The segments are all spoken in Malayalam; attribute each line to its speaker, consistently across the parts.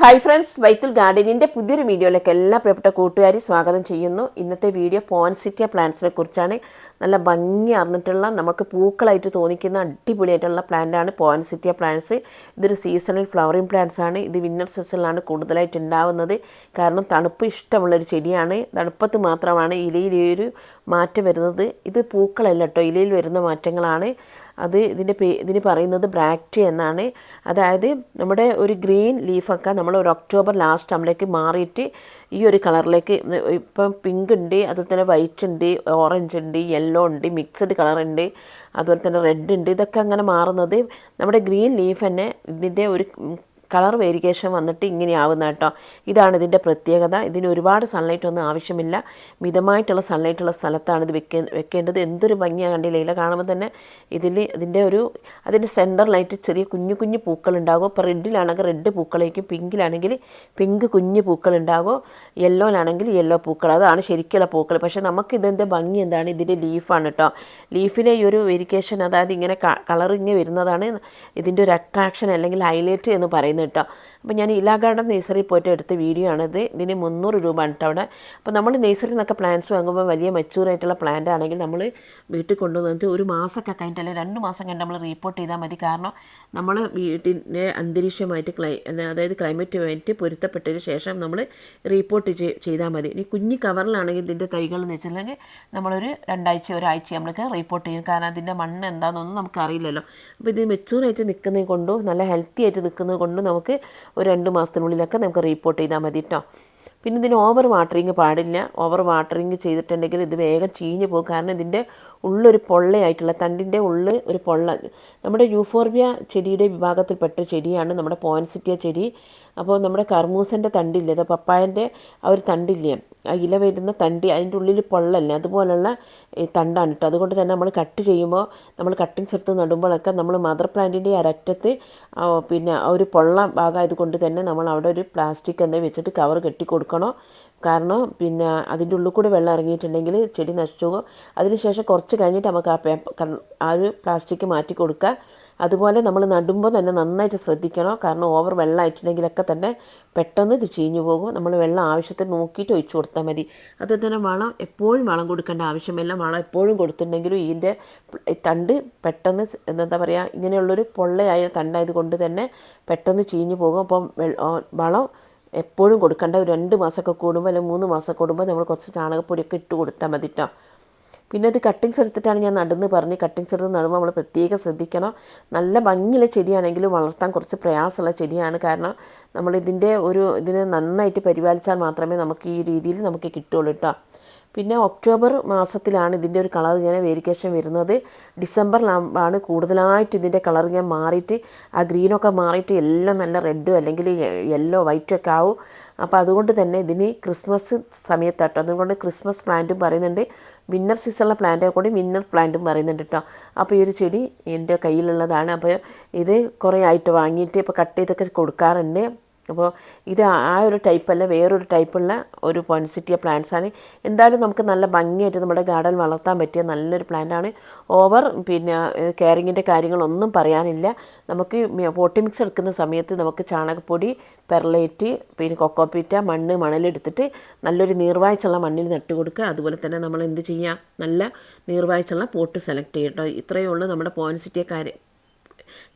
Speaker 1: ഹായ് ഫ്രണ്ട്സ് വൈത്തുൽ ഗാർഡനിന്റെ പുതിയൊരു വീഡിയോയിലേക്ക് എല്ലാ പ്രിയപ്പെട്ട കൂട്ടുകാരി സ്വാഗതം ചെയ്യുന്നു. ഇന്നത്തെ വീഡിയോ പോൻസിറ്റിയ പ്ലാന്റ്സിനെ കുറിച്ചാണ്. നല്ല ഭംഗി അറിഞ്ഞിട്ടുള്ള നമുക്ക് പൂക്കളായിട്ട് തോന്നിക്കുന്ന അടിപൊളിയായിട്ടുള്ള പ്ലാന്റാണ് പോൻസിറ്റിയ പ്ലാന്റ്സ് ഇതൊരു സീസണൽ ഫ്ലവറിങ് പ്ലാന്റ്സ് ആണ്. ഇത് വിന്നർ സീസണിലാണ് കൂടുതലായിട്ട് ഉണ്ടാവുന്നത്. കാരണം തണുപ്പ് ഇഷ്ടമുള്ളൊരു ചെടിയാണ്. തണുപ്പത്ത് മാത്രമാണ് ഒരു മാറ്റം വരുന്നത്. ഇത് പൂക്കളല്ല കേട്ടോ ഇലയിൽ വരുന്ന മാറ്റങ്ങളാണ്. അത് ഇതിന്റെ പേ ഇതിന് പറയുന്നത് ബ്രാക്റ്റി എന്നാണ്. അതായത് നമ്മുടെ ഒരു ഗ്രീൻ ലീഫൊക്കെ നമ്മൾ ഒരു ഒക്ടോബർ ലാസ്റ്റ് ആകുമ്പോഴേക്ക് മാറിയിട്ട് ഈ ഒരു കളറിലേക്ക് ഇപ്പം പിങ്ക് ഉണ്ട് അതുപോലെ തന്നെ വൈറ്റ് ഉണ്ട് ഓറഞ്ച് ഉണ്ട് യെല്ലോ ഉണ്ട് മിക്സ്ഡ് കളർ ഉണ്ട് അതുപോലെ തന്നെ റെഡ് ഉണ്ട് ഇതൊക്കെ അങ്ങനെ മാറുന്നത് നമ്മുടെ ഗ്രീൻ ലീഫ് തന്നെ ഇതിന്റെ ഒരു കളർ വേരിയേഷൻ വന്നിട്ട് ഇങ്ങനെയാവുന്ന കേട്ടോ. ഇതാണ് ഇതിന്റെ പ്രത്യേകത. ഇതിന് ഒരുപാട് സൺലൈറ്റ് ഒന്നും ആവശ്യമില്ല. മിതമായിട്ടുള്ള സൺലൈറ്റുള്ള സ്ഥലത്താണ് ഇത് വെക്കേ വെക്കേണ്ടത്. എന്തൊരു ഭംഗിയാണ് കണ്ടില്ല? ഇല കാണുമ്പോൾ തന്നെ ഇതിൽ ഇതിന്റെ ഒരു അതിന്റെ സെന്ററിലായിട്ട് ചെറിയ കുഞ്ഞു കുഞ്ഞു പൂക്കളുണ്ടാകും. ഇപ്പോൾ റെഡിലാണെങ്കിൽ റെഡ് പൂക്കളായിരിക്കും. പിങ്കിലാണെങ്കിൽ പിങ്ക് കുഞ്ഞു പൂക്കളുണ്ടാകും. യെല്ലോയിലാണെങ്കിൽ യെല്ലോ പൂക്കൾ. അതാണ് ശരിക്കുള്ള പൂക്കൾ. പക്ഷേ നമുക്ക് ഇതിന്റെ ഭംഗി എന്താണ്? ഇതിന്റെ ലീഫാണ് കേട്ടോ. ലീഫിലെ ഈ ഒരു വെരിക്കേഷൻ അതായത് ഇങ്ങനെ ഇങ്ങനെ വരുന്നതാണ് ഇതിന്റെ ഒരു അട്രാക്ഷൻ അല്ലെങ്കിൽ ഹൈലൈറ്റ് എന്ന് പറയുന്നത്. കേട്ടോ. അപ്പോൾ ഞാൻ ഇലാ ഗാർഡൻ നേഴ്സറി പോയിട്ട് എടുത്ത വീഡിയോ ആണിത്. ഇതിന് മുന്നൂറ് രൂപ ആണ് കേട്ടോ അവിടെ. അപ്പോൾ നമ്മൾ നേഴ്സറിയിൽ നിന്നൊക്കെ പ്ലാന്റ്സ് വാങ്ങുമ്പോൾ വലിയ മെച്ചൂർ ആയിട്ടുള്ള പ്ലാന്റ് ആണെങ്കിൽ നമ്മൾ വീട്ടിൽ കൊണ്ടുവന്നിട്ട് ഒരു മാസമൊക്കെ കഴിഞ്ഞിട്ട് അല്ലെങ്കിൽ രണ്ട് മാസം കഴിഞ്ഞ് നമ്മൾ റീപ്പോർട്ട് ചെയ്താൽ മതി. കാരണം നമ്മൾ വീട്ടിന്റെ അന്തരീക്ഷമായിട്ട് ക്ലൈ അതായത് ക്ലൈമറ്റുമായിട്ട് പൊരുത്തപ്പെട്ടതിന് ശേഷം നമ്മൾ റീപ്പോർട്ട് ചെയ്താൽ മതി. ഇനി കുഞ്ഞി കവറിലാണെങ്കിൽ ഇതിന്റെ തൈകൾ എന്ന് വെച്ചിട്ടുണ്ടെങ്കിൽ നമ്മളൊരു രണ്ടാഴ്ച ഒരാഴ്ച നമ്മൾക്ക് റിപ്പോർട്ട് ചെയ്യും. കാരണം അതിന്റെ മണ്ണ് എന്താണെന്നൊന്നും നമുക്ക് അറിയില്ലല്ലോ അപ്പോൾ ഇത് മെച്ചൂറായിട്ട് നിൽക്കുന്നത് കൊണ്ടും നല്ല ഹെൽത്തി ആയിട്ട് നിൽക്കുന്നത് കൊണ്ടും നമുക്ക് ഒരു രണ്ട് മാസത്തിനുള്ളിലൊക്കെ നമുക്ക് റിപ്പോർട്ട് ചെയ്താൽ മതി കേട്ടോ പിന്നെ ഇതിന് ഓവർ വാട്ടറിങ് പാടില്ല. ഓവർ വാട്ടറിങ് ചെയ്തിട്ടുണ്ടെങ്കിൽ ഇത് വേഗം ചീഞ്ഞ് പോകും. കാരണം ഇതിന്റെ ഉള്ളൊരു പൊള്ളയായിട്ടുള്ള തണ്ടിന്റെ ഉള്ളിൽ ഒരു പൊള്ള നമ്മുടെ യൂഫോർബിയ ചെടിയുടെ വിഭാഗത്തിൽപ്പെട്ട ചെടിയാണ് നമ്മുടെ പോൻസിറ്റിയ ചെടി. അപ്പോൾ നമ്മുടെ കർമൂസന്റെ തണ്ടില്ലേ അത് പപ്പായന്റെ ആ ഒരു തണ്ടില്ലേ ഇല വരുന്ന തണ്ടി അതിന്റെ ഉള്ളിൽ പൊള്ളല്ലേ? അതുപോലുള്ള തണ്ടാണ് കേട്ടോ അതുകൊണ്ട് തന്നെ നമ്മൾ കട്ട് ചെയ്യുമ്പോൾ നമ്മൾ കട്ടിങ് എടുത്ത് നടുമ്പോഴൊക്കെ നമ്മൾ മദർ പ്ലാന്റിന്റെ അരറ്റത്ത് പിന്നെ ഒരു പൊള്ള ഭാഗമായത് കൊണ്ട് തന്നെ നമ്മൾ അവിടെ ഒരു പ്ലാസ്റ്റിക് എന്താ വെച്ചിട്ട് കവർ കെട്ടി കൊടുക്കണോ. കാരണം പിന്നെ അതിന്റെ ഉള്ളിൽ കൂടെ വെള്ളം ഇറങ്ങിയിട്ടുണ്ടെങ്കിൽ ചെടി നശിച്ചു പോകും. അതിനുശേഷം കുറച്ച് കഴിഞ്ഞിട്ട് നമുക്ക് ആ പേപ്പർ ആ ഒരു പ്ലാസ്റ്റിക് മാറ്റി കൊടുക്കുക. അതുപോലെ നമ്മൾ നടുമ്പോൾ തന്നെ നന്നായിട്ട് ശ്രദ്ധിക്കണം. കാരണം ഓവർ വെള്ളം വെള്ളമായിട്ടുണ്ടെങ്കിലൊക്കെ തന്നെ പെട്ടെന്ന് ഇത് ചീഞ്ഞു പോകും. നമ്മൾ വെള്ളം ആവശ്യത്തിന് നോക്കിയിട്ട് ഒഴിച്ചു കൊടുത്താൽ മതി. അതുപോലെ തന്നെ വളം എപ്പോഴും വളം കൊടുക്കേണ്ട ആവശ്യമില്ല. വളം എപ്പോഴും കൊടുത്തിട്ടുണ്ടെങ്കിലും ഇതിന്റെ തണ്ട് പെട്ടെന്ന് എന്താ പറയുക ഇങ്ങനെയുള്ളൊരു പൊള്ളയായ തണ്ടായത് കൊണ്ട് തന്നെ പെട്ടെന്ന് ചീഞ്ഞു പോകും. അപ്പം വളം എപ്പോഴും കൊടുക്കേണ്ട ഒരു രണ്ട് മാസമൊക്കെ കൂടുമ്പോൾ അല്ലെങ്കിൽ മൂന്ന് മാസം കൂടുമ്പോൾ നമ്മൾ കുറച്ച് ചാണകപ്പൊടിയൊക്കെ ഇട്ട് കൊടുത്താൽ മതി കേട്ടോ പിന്നെ ഇത് കട്ടിങ്സ് എടുത്തിട്ടാണ് ഞാൻ നടുന്ന് പറഞ്ഞ്. കട്ടിങ്സ് എടുത്ത് നടുമ്പോൾ നമ്മൾ പ്രത്യേകം ശ്രദ്ധിക്കണം. നല്ല ഭംഗിയുള്ള ചെടിയാണെങ്കിലും വളർത്താൻ കുറച്ച് പ്രയാസമുള്ള ചെടിയാണ്. കാരണം നമ്മൾ ഇതിന്റെ ഒരു ഇതിനെ നന്നായിട്ട് പരിപാലിച്ചാൽ മാത്രമേ നമുക്ക് ഈ രീതിയിൽ നമുക്ക് കിട്ടുള്ളൂ കേട്ടോ പിന്നെ ഒക്ടോബർ മാസത്തിലാണ് ഇതിന്റെ ഒരു കളർ ഇങ്ങനെ വേരിക്കേഷൻ വരുന്നത്. ഡിസംബറിലാണ് കൂടുതലായിട്ട് ഇതിന്റെ കളർ ഇങ്ങനെ മാറിയിട്ട് ആ ഗ്രീനൊക്കെ മാറിയിട്ട് എല്ലാം നല്ല റെഡും അല്ലെങ്കിൽ യെല്ലോ വൈറ്റും ഒക്കെ ആവും. അപ്പോൾ അതുകൊണ്ട് തന്നെ ഇതിന് ക്രിസ്മസ് സമയത്താട്ടോ അതുകൊണ്ട് ക്രിസ്മസ് പ്ലാന്റും പറയുന്നുണ്ട്. വിന്നർ സീസണിലെ പ്ലാന്റിനെ കൂടി വിന്നർ പ്ലാന്റും പറയുന്നുണ്ട് കേട്ടോ അപ്പോൾ ഈ ഒരു ചെടി എന്റെ കയ്യിലുള്ളതാണ്. അപ്പോൾ ഇത് കുറേ ആയിട്ട് വാങ്ങിയിട്ട് ഇപ്പോൾ കട്ട് ചെയ്തൊക്കെ കൊടുക്കാറുണ്ട്. അപ്പോൾ ഇത് ആ ഒരു ടൈപ്പല്ല വേറൊരു ടൈപ്പുള്ള ഒരു പോൻസിറ്റിയ ആണ്. എന്തായാലും നമുക്ക് നല്ല ഭംഗിയായിട്ട് നമ്മുടെ ഗാർഡൻ വളർത്താൻ പറ്റിയ നല്ലൊരു പ്ലാന്റാണ് ഓവർ പിന്നെ കെയറിങ്ങിന്റെ കാര്യങ്ങളൊന്നും പറയാനില്ല. നമുക്ക് പോട്ടി മിക്സ് എടുക്കുന്ന സമയത്ത് നമുക്ക് ചാണകപ്പൊടി പെർലൈറ്റ് പിന്നെ കൊക്കോപ്പീറ്റ മണ്ണ് മണലെടുത്തിട്ട് നല്ലൊരു നീർവാഴ്ചയുള്ള മണ്ണിൽ നട്ട് കൊടുക്കുക. അതുപോലെ തന്നെ നമ്മൾ എന്ത് ചെയ്യുക നല്ല നീർവാഴ്ചയുള്ള പോട്ട് സെലക്ട് ചെയ്യട്ടോ. ഇത്രയേ ഉള്ളൂ നമ്മുടെ പോൻസിറ്റിയ കാര്യം.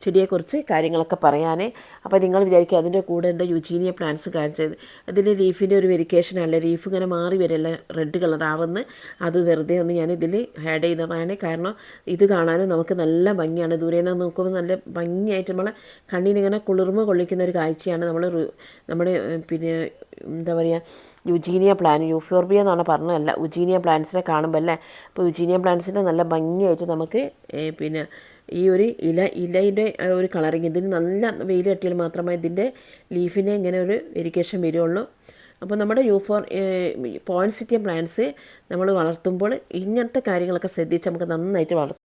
Speaker 1: ചെടിയെക്കുറിച്ച് കാര്യങ്ങളൊക്കെ പറയാനേ. അപ്പോൾ നിങ്ങൾ വിചാരിക്കുക അതിന്റെ കൂടെ എന്താ യുജീനിയ പ്ലാന്റ്സ് കാണിച്ചത്. അതിന് ലീഫിന്റെ ഒരു വെരിക്കേഷൻ അല്ല ലീഫ് ഇങ്ങനെ മാറി വരില്ല റെഡ് കളർ ആവുന്ന. അത് വെറുതെ ഒന്ന് ഞാൻ ഇതിൽ ആഡ് ചെയ്തതാണ് കാരണം ഇത് കാണാനും നമുക്ക് നല്ല ഭംഗിയാണ്. ദൂരെ നിന്ന് നോക്കുമ്പോൾ നല്ല ഭംഗിയായിട്ട് നമ്മളെ കണ്ണിനിങ്ങനെ കുളിർമ കൊള്ളിക്കുന്ന ഒരു കാഴ്ചയാണ് നമ്മൾ നമ്മുടെ പിന്നെ എന്താ പറയുക യുജീനിയ പ്ലാൻ യൂഫോർബിയ എന്നാണ് പറഞ്ഞതല്ല. യുജീനിയ പ്ലാന്റ്സിനെ കാണുമ്പോൾ അല്ലേ? അപ്പോൾ യുജീനിയ പ്ലാന്റ്സിന്റെ നല്ല ഭംഗിയായിട്ട് നമുക്ക് പിന്നെ ഈ ഒരു ഇല ഇലയുടെ ഒരു കളറിങ് ഇതിന് നല്ല വെയിൽ തട്ടിയാൽ മാത്രമേ ഇതിന്റെ ലീഫിനെ ഇങ്ങനെ ഒരു വെരിക്കേഷൻ വരുള്ളൂ. അപ്പോൾ നമ്മുടെ യൂഫോർ പോയിൻസിറ്റിയ പ്ലാന്റ്സ് നമ്മൾ വളർത്തുമ്പോൾ ഇങ്ങനത്തെ കാര്യങ്ങളൊക്കെ ശ്രദ്ധിച്ച് നമുക്ക് നന്നായിട്ട് വളർത്താം.